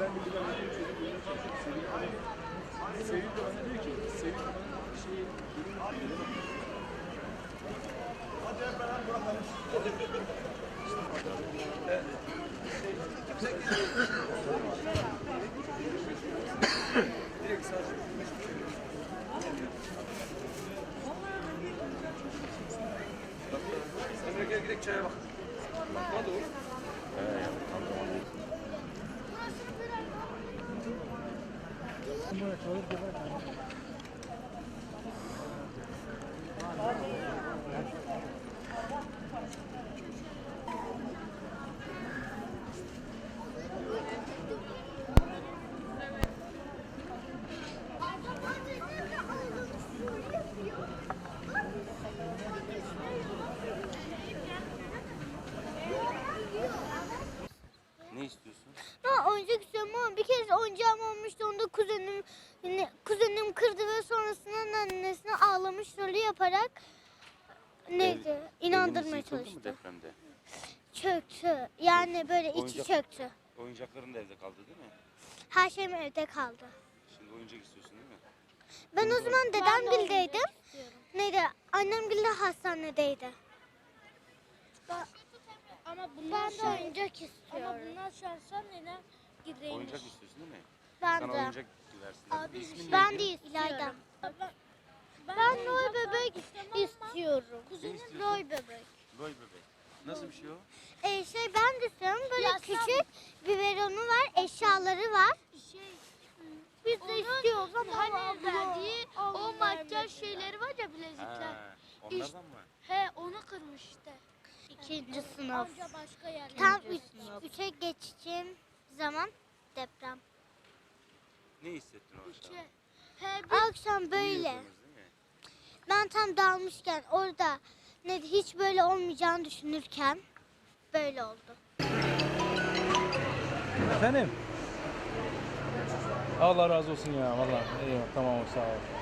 ben de bir anlatayım çocuk uyumaya çalışıyor. Sevil bana, Sevil de bana diyor ki, Sevil bana bir şeyi durum Direkt sadece Emre gel gidelim çaya bak. Hadi oğlum. Ne istiyorsun? Ben oyuncak istiyorum bir kez oyuncağım olmuştu. Kuzenim, kırdı ve sonrasında annesine ağlamış rolü yaparak neydi? Eviniz inandırmaya çalıştı. depremde? Çöktü. Yani böyle içi Oyuncak- çöktü. Oyuncakların da evde kaldı değil mi? Her şeyim evde kaldı. Şimdi oyuncak istiyorsun değil mi? Ben o zaman dedemgildeydim. Neydi? Annemgilde hastanedeydi. Ama bunlar Ben de şans- oyuncak Ama istiyorum. bunlar şanslar neden gideyim? Oyuncak istiyorsun değil mi? Ben Sana de. oyuncak versinler. Abi, İsmin Ben neydi? de istiyorum. Ben, Ben Roy bebek istiyorum. Roy bebek. Roy bebek. Nasıl bir şey o? Ee, şey ben de istiyorum. Böyle Ya sen- küçük biberonu var, eşyaları var. şey Biz de istiyoruz ama hani verdiği o makyaj şeyleri var ya bilezikler. Ha, onlardan mı? He onu kırmış işte. İkinci sınıf. Tam üç, üçe geçeceğim zaman deprem. Ne hissettin o akşam? Şey, Akşam böyle. Ben tam dalmışken orada ne hiç böyle olmayacağını düşünürken böyle oldu. Efendim? Allah razı olsun ya valla. Eyvallah tamam sağ ol.